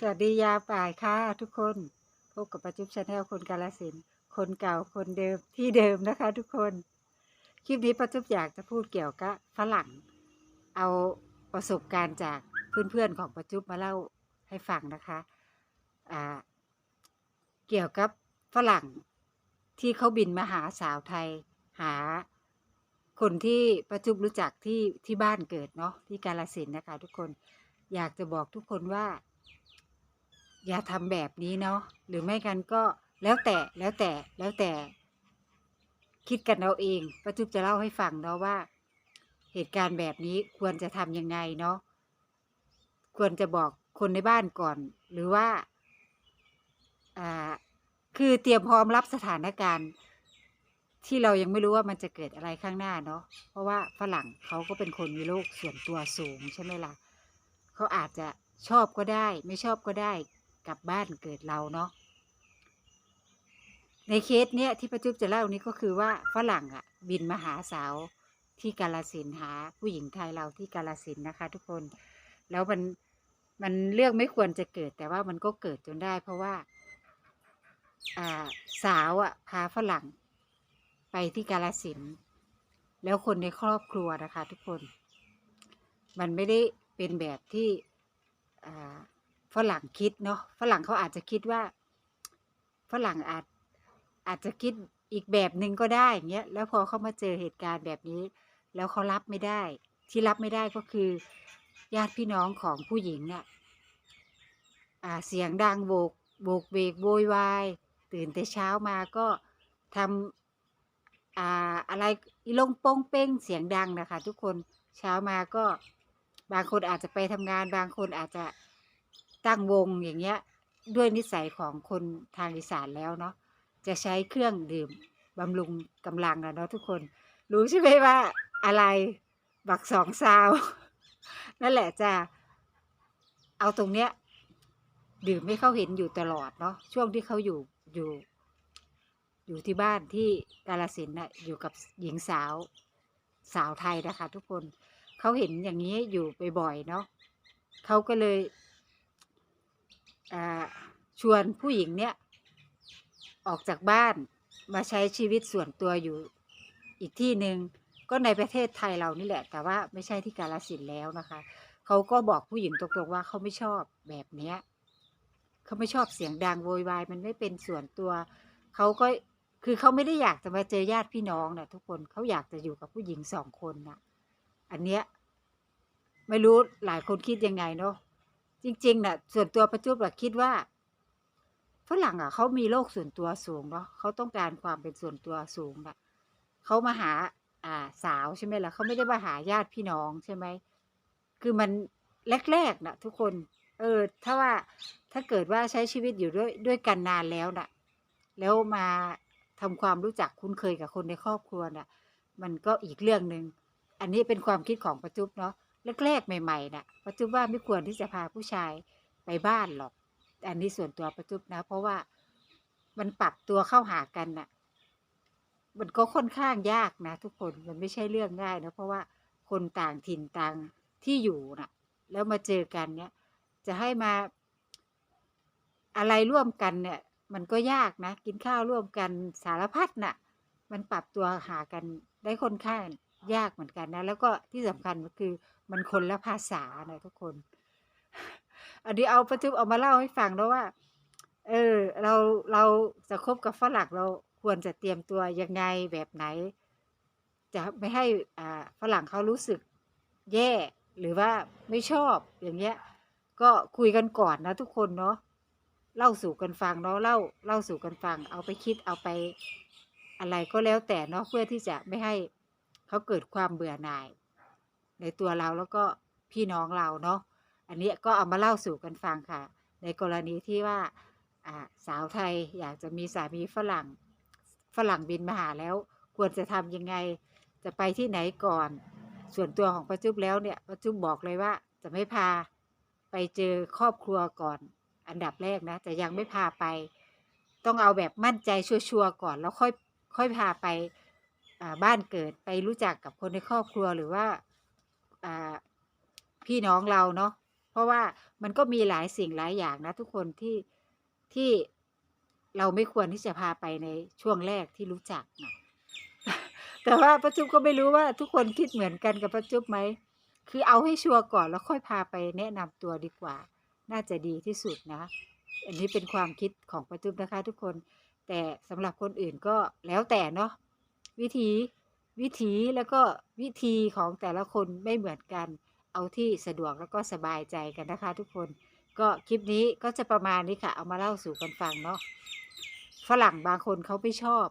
สวัสดียามบ่ายค่ะทุกคน พบกับประจุบชาแนลคนกาลสินคนเก่าคนเดิมที่เดิมนะคะทุกคน คลิปนี้ประจุบอยากจะพูดเกี่ยวกับฝรั่ง เอาประสบการณ์จากเพื่อนๆของประจุบมาเล่าให้ฟังนะคะอ่าเกี่ยวกับฝรั่งที่เขาบินมาหาสาวไทย หาคนที่ประจุบรู้จักที่ที่บ้านเกิดเนาะที่กาลสินนะคะ ทุกคนอยากจะบอกทุกคนว่า อย่าทำแบบนี้เนาะหรือไม่กันก็แล้วแต่แล้วแต่แล้วแต่ คิดกันเอาเองป้าจุ๊บจะเล่าให้ฟังเนาะว่า เหตุการณ์แบบนี้ควรจะทำยังไงเนาะควรจะบอกคนในบ้านก่อน หรือว่าอ่าคือเตรียมพร้อมรับสถานการณ์ที่เรายังไม่รู้ว่ามันจะเกิดอะไรข้างหน้าเนาะ เพราะว่าฝรั่งเขาก็เป็นคนมีโลกส่วนตัวสูงใช่ไหมล่ะ เขาอาจจะชอบก็ได้ ไม่ชอบก็ได้ กลับบ้านเกิดเราเนาะในเคสเนี้ยที่ประจุบจะเล่านี้ก็คือว่าฝรั่งอะ บินมาหาสาวที่กาลสินหา ผู้หญิงไทยเราที่กาลสินนะคะ ทุกคนแล้วมันมันเรื่องไม่ควรจะเกิดแต่ว่ามันก็เกิดจนได้ เพราะว่าสาวอะพาฝรั่งไปที่กาลสินแล้วคนในครอบครัวนะคะ ทุกคน มันไม่ได้เป็นแบบที่อ่า ฝรั่งคิดเนาะฝรั่งเขาอาจจะคิดว่าฝรั่งอาจอาจจะคิดอีกแบบหนึ่งก็ได้อย่างเงี้ยแล้วพอเขามาเจอเหตุการณ์แบบนี้ แล้วเขารับไม่ได้ ที่รับไม่ได้ก็คือ ญาติพี่น้องของผู้หญิงอะอ่าเสียงดังโบกโบกเบกโวยวายตื่นแต่เช้ามาก็ทำอ่าอะไรลงโป้งเป้งเสียงดังนะคะ ทุกคนเช้ามาก็บางคนอาจจะไปทำงาน บางคนอาจจะ ตั้งวงอย่างเงี้ยด้วยนิสัยของคนทางอีสานแล้วเนาะจะใช้เครื่องดื่มบำรุงกำลังอะเนาะทุกคน รู้ใช่ไหมว่าอะไรบักสองซาว นั่นแหละจะเอาตรงเนี้ยดื่มให้เขาเห็นอยู่ตลอดเนาะช่วงที่เขาอยู่อยู่อยู่ที่บ้านที่กาลสินธุ์น่ะอยู่กับหญิงสาวสาวไทยนะคะ ทุกคนเขาเห็นอย่างนี้อยู่บ่อยๆเนาะเขาก็เลย ชวนผู้หญิงเนี้ยออกจากบ้านมาใช้ชีวิตส่วนตัวอยู่อีกที่หนึ่งก็ในประเทศไทยเรานี่แหละ แต่ว่าไม่ใช่ที่กาลสินแล้วนะคะเขาก็บอกผู้หญิงตรงๆว่าเขาไม่ชอบแบบเนี้ยเขาไม่ชอบเสียงดังโวยวายมันไม่เป็นส่วนตัวเขาก็คือเขาไม่ได้อยากจะมาเจอญาติพี่น้องนะทุกคนเขาอยากจะอยู่กับผู้หญิงสองคนนะอันเนี้ยไม่รู้หลายคนคิดยังไงเนาะ จริงๆน่ะ ส่วนตัวประจุบอะคิดว่าฝรั่งอะเขามีโลกส่วนตัวสูงเนาะเขาต้องการความเป็นส่วนตัวสูงน่ะเขามาหา อ่าสาวใช่ไหมล่ะเขาไม่ได้มาหาญาติพี่น้องใช่ไหมคือมันแรกๆน่ะทุกคน เออ ถ้าว่าถ้าเกิดว่าใช้ชีวิตอยู่ด้วยด้วยกันนานแล้วน่ะ แล้วมาทำความรู้จักคุ้นเคยกับคนในครอบครัวน่ะ มันก็อีกเรื่องหนึ่งอันนี้เป็นความคิดของประจุบเนาะ แรกๆ ใหม่ๆน่ะปัจจุบันไม่ควรที่จะพาผู้ชายไปบ้านหรอก อันนี้ส่วนตัวประจุบนะ เพราะว่ามันปรับตัวเข้าหากันน่ะ มันก็ค่อนข้างยากนะ ทุกคนมันไม่ใช่เรื่องง่ายนะเพราะว่าคนต่างถิ่นต่างที่อยู่น่ะ แล้วมาเจอกันเนี้ยจะให้มาอะไรร่วมกันเนี่ย มันก็ยากนะ กินข้าวร่วมกันสารพัดน่ะ มันปรับตัวหากันได้ค่อนข้าง ยากเหมือนกันนะ แล้วก็ที่สำคัญก็คือมันคนละภาษานะทุกคน อันนี้เอาประจุบเอามาเล่าให้ฟังแล้วว่า เออ เราเราจะคบกับฝรั่งเราควรจะเตรียมตัวยังไงแบบไหน จะไม่ให้อ่าฝรั่งเขารู้สึกแย่หรือว่าไม่ชอบอย่างเงี้ย ก็คุยกันก่อนนะทุกคนเนาะเล่าสู่กันฟังเนาะเล่าเล่าสู่กันฟัง เอาไปคิดเอาไปอะไรก็แล้วแต่เนาะเพื่อที่จะไม่ให้ เขาเกิดความเบื่อหน่าย ในตัวเราแล้วก็พี่น้องเราเนาะอันนี้ก็เอามาเล่าสู่กันฟังค่ะ ในกรณีที่ว่าสาวไทยอยากจะมีสามีฝรั่งฝรั่งบินมาหาแล้ว ควรจะทำยังไงจะไปที่ไหนก่อน ส่วนตัวของประจุบแล้วเนี่ยประจุบบอกเลยว่าจะไม่พาไปเจอครอบครัวก่อน อันดับแรกนะแต่ยังไม่พาไป ต้องเอาแบบมั่นใจชัวร์ๆก่อนแล้วค่อยค่อยพาไป บ้านเกิดไปรู้จักกับคนในครอบครัวหรือว่าอ่าพี่น้องเราเนาะเพราะว่ามันก็มีหลายสิ่งหลายอย่างนะทุกคนที่ที่เราไม่ควรที่จะพาไปในช่วงแรกที่รู้จักนะแต่ว่าป้าจุ๊บก็ไม่รู้ว่าทุกคนคิดเหมือนกันกับป้าจุ๊บไหมคือเอาให้ชัวร์ก่อนแล้วค่อยพาไปแนะนำตัวดีกว่า น่าจะดีที่สุดนะ อันนี้เป็นความคิดของป้าจุ๊บนะคะ ทุกคนแต่สำหรับคนอื่นก็แล้วแต่เนาะ วิธีวิธีแล้วก็วิธีของแต่ละคนไม่เหมือนกัน เอาที่สะดวกแล้วก็สบายใจกันนะคะทุกคนก็คลิปนี้ก็จะประมาณนี้ค่ะ เอามาเล่าสู่กันฟังเนาะฝรั่งบางคนเขาไม่ชอบ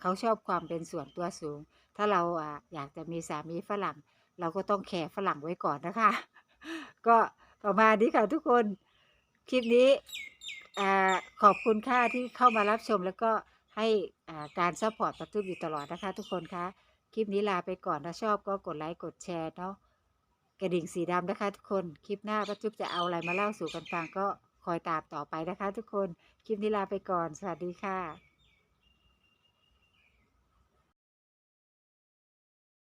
เขาชอบความเป็นส่วนตัวสูง ถ้าเราอะอยากจะมีสามีฝรั่ง เราก็ต้องแคร์ฝรั่งไว้ก่อนนะคะ ก็ประมาณนี้ค่ะทุกคนคลิปนี้อ่าขอบคุณค่ะที่เข้ามารับชมแล้วก็ ให้การซัพพอร์ตประตูอยู่ตลอดนะคะ ทุกคนคะคลิปนี้ลาไปก่อนถ้าชอบก็กดไลค์กดแชร์เนาะกระดิ่งสีดำนะคะ ทุกคนคลิปหน้าป้าจุ๊บจะเอาอะไรมาเล่าสู่กันฟังก็คอยตามต่อไปนะคะ ทุกคนคลิปนี้ลาไปก่อน สวัสดีค่ะ